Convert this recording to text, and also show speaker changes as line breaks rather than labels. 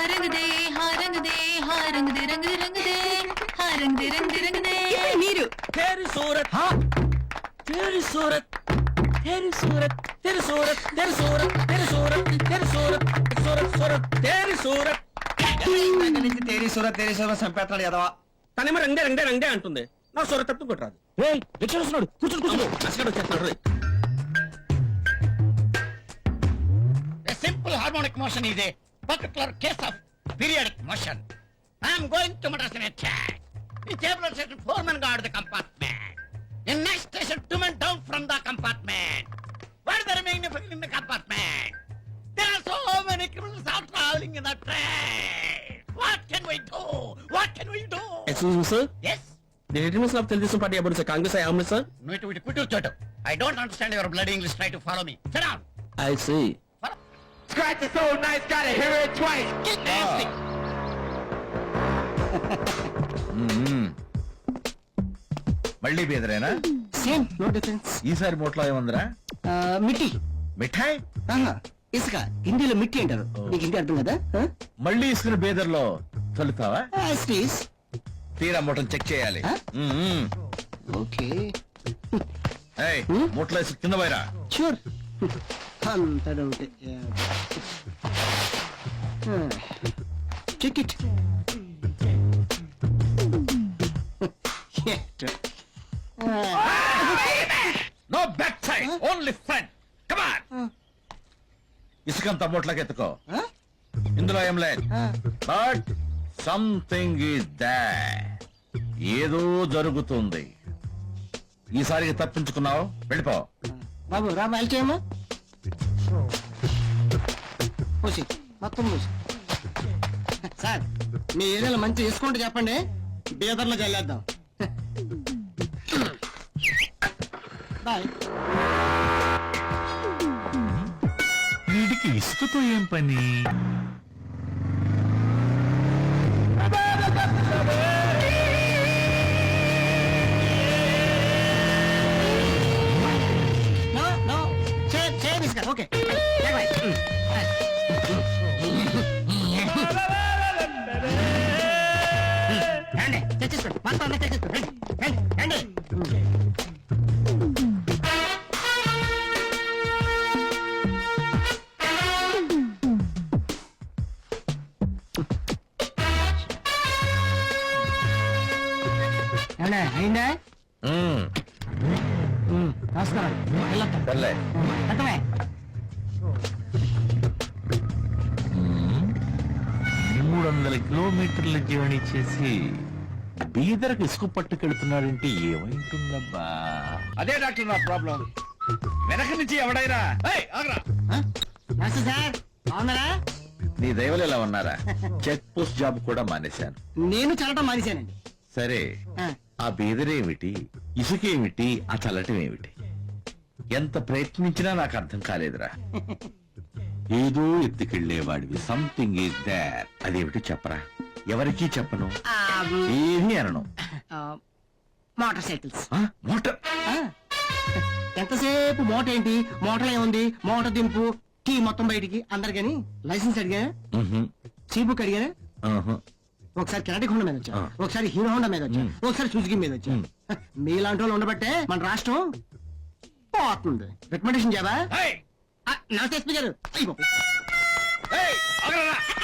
హారంగ్ they హారంగ్ they హారంగ్ they Rang Rang they హారంగ్ they Rang Rang they మీరు
तेरी सूरत हाँ तेरी सूरत तेरी सूरत तेरी सूरत तेरी सूरत तेरी सूरत तेरी सूरत सूरत सूरत तेरी सूरत
తేరీ సూర తేరీ సూర చంపేస్తాడు ఎదవా
తనేమో రంగే రంగే రంగే అంటుంది నా సూరత్ తప్పు కొట్టరాదు
వస్తున్నాడు కూర్చొని కూర్చో
అసలు వచ్చేస్తున్నాడు రేయ్.
A simple harmonic motion is a Particular case of periodic motion. I am going to Madras in a track. The table station foreman guard the compartment. In next station, two men down from the compartment. What is the remaining people in the compartment? There are so many criminals out traveling in the train. What can we do? What can we do?
Excuse me, sir.
Yes?
The returns of Telugu Party about the Congress I am, sir.
No, it quit chotu. I don't understand your bloody English. Try to follow me. Sit down.
I see.
Scratch is so nice, gotta hear it twice.
Get nasty.
మళ్ళీ బేదరేనా?
Same no difference
ఈసారి మూట్లో ఏముందిరా?
మిట్టి
మిఠాయి.
ఆహా, ఇసుక. హిందీలో మిట్టి అంటారు. నీకు హిందీ అర్థం కదా?
మళ్ళీ ఇసుకుని బేదర్లో తొలుతావా
ప్లీజ్
తీరా మూటను చెక్ చేయాలి.
ఆ?
మ్మ్.
ఓకే.
ఏయ్, మూటలో ఇసుక కింద పోయిరా.
షూర్ అంత doubt check it
no back side only front come on ఇసుకంత మూటలోకి ఎత్తుకో ఇందులో ఏం లేదు. బట్ సంథింగ్ ఈజ్ దా ఏదో జరుగుతుంది. ఈసారికి తప్పించుకున్నావు? వెళ్ళిపో.
బాబు రా మైల్ పోసి మొత్తం పోసి సార్ మీ ఏరియాలో మంచి వేసుకుంటే చెప్పండి. బీదర్లకు చల్లేద్దాం. బాయ్.
వీడికి ఇసుకతో ఏం పని?
అయిందా. ఉమ్, నమస్కారం. వెళ్ళొద్దాం.
సర్లే
అర్థమే?
మూడు వందల కిలోమీటర్ల జర్నీ చేసి బీదరకు ఇసుక పట్టుకెళ్తున్నాడంటే ఏమైంటుందబ్బా? అదే డాక్టర్ నా ప్రాబ్లం. వెనక నుంచి ఎవడైనా ఏయ్, ఆగ్రా.
నమస్తే సార్. బాగున్నారా?
నీ దైవలు ఎలా ఉన్నారా? చెక్ పోస్ట్ జాబ్ కూడా మానేశాను.
నేను చల్లటం మానేశానండి.
సరే.
ఆ,
ఆ బీదరేమిటి? ఇసుకేమిటి? ఆ చల్లటం ఏమిటి ఎంత ప్రయత్నించినా నాకు అర్థం కాలేదురా. ఏదో ఎత్తుకెళ్ళేవాడివి సంథింగ్ ఈజ్ దేర్ అదేమిటి చెప్పరా? ఎవరికీ చెప్పను.
ఆ,
ఏమీ అనను.
ఆ, మోటార్ సైకిల్స్.
ఆ, మోటార్.
ఆ, ఎంతసేపు మోటార్ ఏంటి? మోటార్ ఏముంది మోటార్ దింపు. కీ మొత్తం బయటికి. అందరికని లైసెన్స్ అడిగా? బుక్ అడిగా. ఒకసారి కెనడిక్ హోండా మీద వచ్చా. ఒకసారి హీరో హోండా మీద వచ్చా. ఒకసారి సుజుకి మీద వచ్చా.
మ్.
మీలాంటి వాళ్ళు ఉండబట్టే మన రాష్ట్రం పోతుంది. రికమెండేషన్ ఆ, నమస్తే ఎస్పీ గారు. అయ్యో.
ఏయ్,